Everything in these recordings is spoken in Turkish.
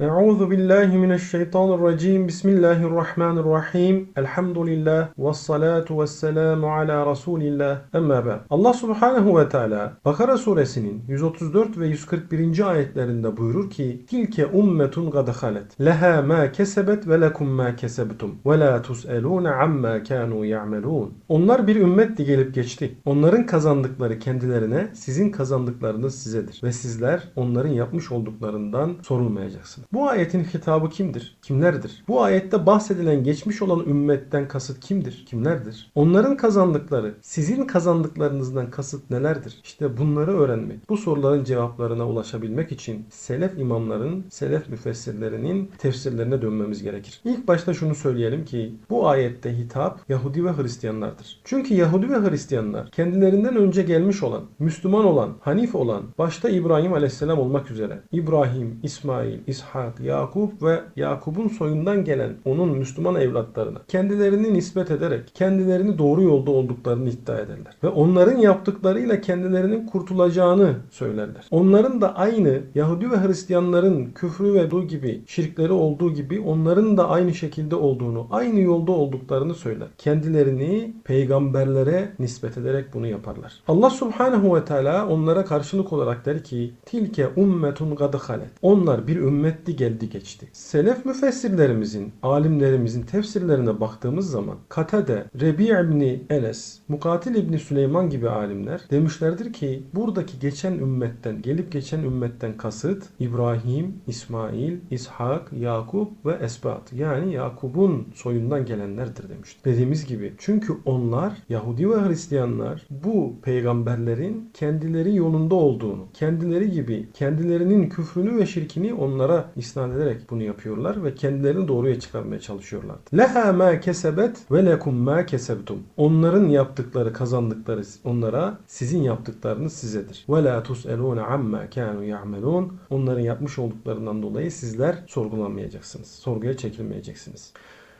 Euzu billahi mineşşeytanirracim. Bismillahirrahmanirrahim. Elhamdülillah ve salatu vesselamu ala Resulillah. Emma ba'd. Allah Subhanahu ve Teala Bakara suresinin 134 ve 141. ayetlerinde buyurur ki: "Tilke ummetun kad halet. Leha ma kesebet ve lekum ma kesebtum ve la tuselun amma kanu ya'melun." Onlar bir ümmetti gelip geçti. Onların kazandıkları kendilerine, sizin kazandıklarınız sizedir ve sizler onların yapmış olduklarından sorulmayacaksınız. Bu ayetin hitabı kimdir? Kimlerdir? Bu ayette bahsedilen geçmiş olan ümmetten kasıt kimdir? Kimlerdir? Onların kazandıkları, sizin kazandıklarınızdan kasıt nelerdir? İşte bunları öğrenmek, bu soruların cevaplarına ulaşabilmek için selef imamların, selef müfessirlerinin tefsirlerine dönmemiz gerekir. İlk başta şunu söyleyelim ki bu ayette hitap Yahudi ve Hristiyanlardır. Çünkü Yahudi ve Hristiyanlar kendilerinden önce gelmiş olan, Müslüman olan, Hanif olan, başta İbrahim Aleyhisselam olmak üzere İbrahim, İsmail, İshak, Yakup ve Yakup'un soyundan gelen onun Müslüman evlatlarına kendilerini nispet ederek kendilerini doğru yolda olduklarını iddia ederler. Ve onların yaptıklarıyla kendilerinin kurtulacağını söylerler. Onların da aynı Yahudi ve Hristiyanların küfrü ve du gibi şirkleri olduğu gibi onların da aynı şekilde olduğunu, aynı yolda olduklarını söyler. Kendilerini peygamberlere nispet ederek bunu yaparlar. Allah Subhanahu ve Teala onlara karşılık olarak der ki: "Tilke ummetun kad halet." Onlar bir ümmetti geldi geçti. Selef müfessirlerimizin, alimlerimizin tefsirlerine baktığımız zaman Katade, Rebi ibn Enes, Mukatil ibn Süleyman gibi alimler demişlerdir ki buradaki geçen ümmetten, gelip geçen ümmetten kasıt İbrahim, İsmail, İshak, Yakup ve Esbat. Yani Yakup'un soyundan gelenlerdir demiştir. Dediğimiz gibi çünkü onlar Yahudi ve Hristiyanlar bu peygamberlerin kendileri yolunda olduğunu, kendileri gibi kendilerinin küfrünü ve şirkini onlara isnat ederek bunu yapıyorlar ve kendilerini doğruya çıkarmaya çalışıyorlar. Leha ma kesebet ve lekum ma kesebtum. Onların yaptıkları, kazandıkları onlara, sizin yaptıklarınız sizedir. Ve la tuselune amma kanu ya'melun. Onların yapmış olduklarından dolayı sizler sorgulanmayacaksınız. Sorguya çekilmeyeceksiniz.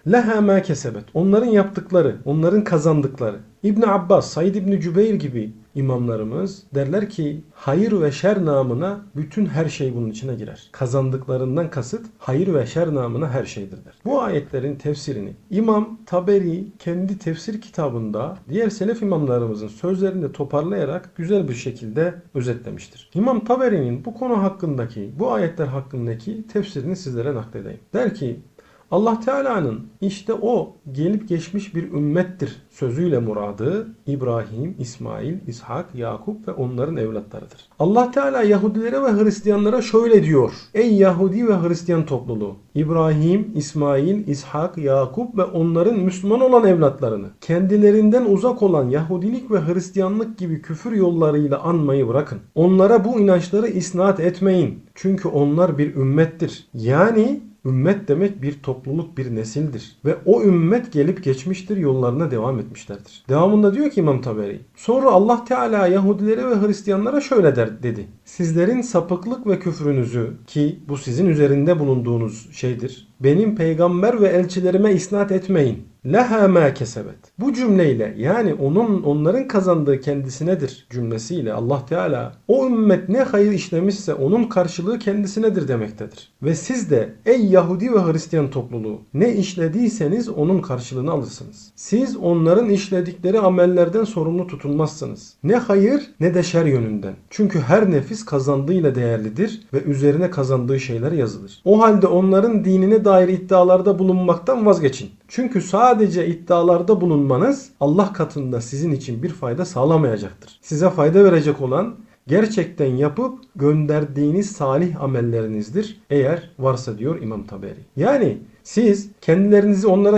Leha ma kesebet. Onların yaptıkları, onların kazandıkları. İbn Abbas, Said İbn Cübeyr gibi imamlarımız derler ki hayır ve şer namına bütün her şey bunun içine girer. Kazandıklarından kasıt hayır ve şer namına her şeydir der. Bu ayetlerin tefsirini İmam Taberi kendi tefsir kitabında diğer selef imamlarımızın sözlerini toparlayarak güzel bir şekilde özetlemiştir. İmam Taberi'nin bu konu hakkındaki, bu ayetler hakkındaki tefsirini sizlere nakledeyim. Der ki Allah Teala'nın işte o gelip geçmiş bir ümmettir sözüyle muradı İbrahim, İsmail, İshak, Yakup ve onların evlatlarıdır. Allah Teala Yahudilere ve Hristiyanlara şöyle diyor. Ey Yahudi ve Hristiyan topluluğu! İbrahim, İsmail, İshak, Yakup ve onların Müslüman olan evlatlarını kendilerinden uzak olan Yahudilik ve Hristiyanlık gibi küfür yollarıyla anmayı bırakın. Onlara bu inançları isnat etmeyin. Çünkü onlar bir ümmettir. Yani Ümmet demek bir topluluk, bir nesildir. Ve o ümmet gelip geçmiştir, yollarına devam etmişlerdir. Devamında diyor ki İmam Taberi. Sonra Allah Teala Yahudilere ve Hristiyanlara şöyle der dedi. Sizlerin sapıklık ve küfrünüzü ki bu sizin üzerinde bulunduğunuz şeydir. Benim peygamber ve elçilerime isnat etmeyin. Leha ma kesebet. Bu cümleyle yani onun onların kazandığı kendisinedir cümlesiyle Allah Teala o ümmet ne hayır işlemişse onun karşılığı kendisinedir demektedir. Ve siz de ey Yahudi ve Hristiyan topluluğu ne işlediyseniz onun karşılığını alırsınız. Siz onların işledikleri amellerden sorumlu tutulmazsınız. Ne hayır ne de şer yönünden. Çünkü her nefis kazandığıyla değerlidir ve üzerine kazandığı şeyler yazılır. O halde onların dinine dair iddialarda bulunmaktan vazgeçin. Çünkü sadece iddialarda bulunmanız Allah katında sizin için bir fayda sağlamayacaktır. Size fayda verecek olan gerçekten yapıp gönderdiğiniz salih amellerinizdir. Eğer varsa diyor İmam Taberi. Yani siz kendilerinizi onlara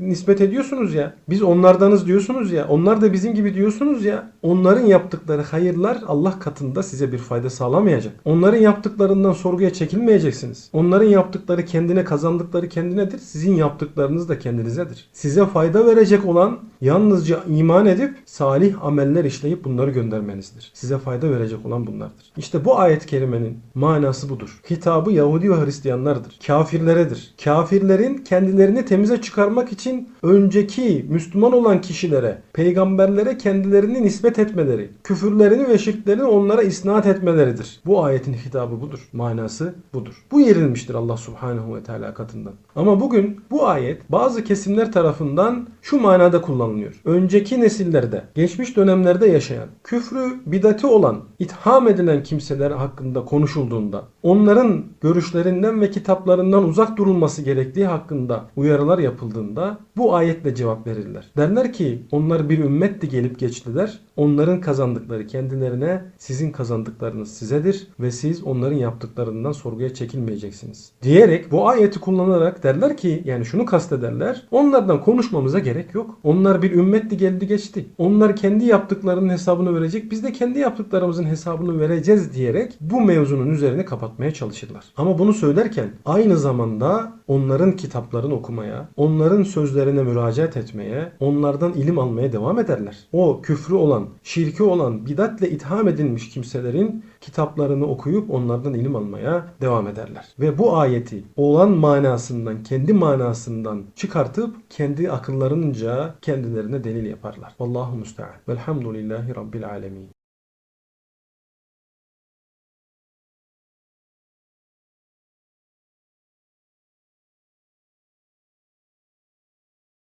nispet ediyorsunuz ya. Biz onlardanız diyorsunuz ya. Onlar da bizim gibi diyorsunuz ya. Onların yaptıkları hayırlar Allah katında size bir fayda sağlamayacak. Onların yaptıklarından sorguya çekilmeyeceksiniz. Onların yaptıkları kendine kazandıkları kendinedir. Sizin yaptıklarınız da kendinizedir. Size fayda verecek olan yalnızca iman edip salih ameller işleyip bunları göndermenizdir. Size fayda verecek olan bunlardır. İşte bu ayet kerimenin manası budur. Hitabı Yahudi ve Hristiyanlardır. Kafirleredir. Kafir kafirlerin kendilerini temize çıkarmak için önceki Müslüman olan kişilere, peygamberlere kendilerini nispet etmeleri, küfürlerini ve şirklerini onlara isnat etmeleridir. Bu ayetin hitabı budur. Manası budur. Bu yerilmiştir Allah Subhanahu ve Teala katından. Ama bugün bu ayet bazı kesimler tarafından şu manada kullanılıyor. Önceki nesillerde, geçmiş dönemlerde yaşayan, küfrü bidati olan, itham edilen kimseler hakkında konuşulduğunda, onların görüşlerinden ve kitaplarından uzak durulması gerektiği hakkında uyarılar yapıldığında bu ayetle cevap verirler. Derler ki onlar bir ümmetti gelip geçtiler. Onların kazandıkları kendilerine, sizin kazandıklarınız sizedir ve siz onların yaptıklarından sorguya çekilmeyeceksiniz. Diyerek bu ayeti kullanarak derler ki yani şunu kastederler. Onlardan konuşmamıza gerek yok. Onlar bir ümmetti geldi geçti. Onlar kendi yaptıklarının hesabını verecek. Biz de kendi yaptıklarımızın hesabını vereceğiz diyerek bu mevzunun üzerine kapatmaya çalışırlar. Ama bunu söylerken aynı zamanda onların kitaplarını okumaya, onların sözlerine müracaat etmeye, onlardan ilim almaya devam ederler. O küfrü olan, şirki olan, bidatle itham edilmiş kimselerin kitaplarını okuyup onlardan ilim almaya devam ederler. Ve bu ayeti olan manasından, kendi manasından çıkartıp kendi akıllarınca kendilerine delil yaparlar. Vallahu müstean. Velhamdülillahi Rabbil alemin.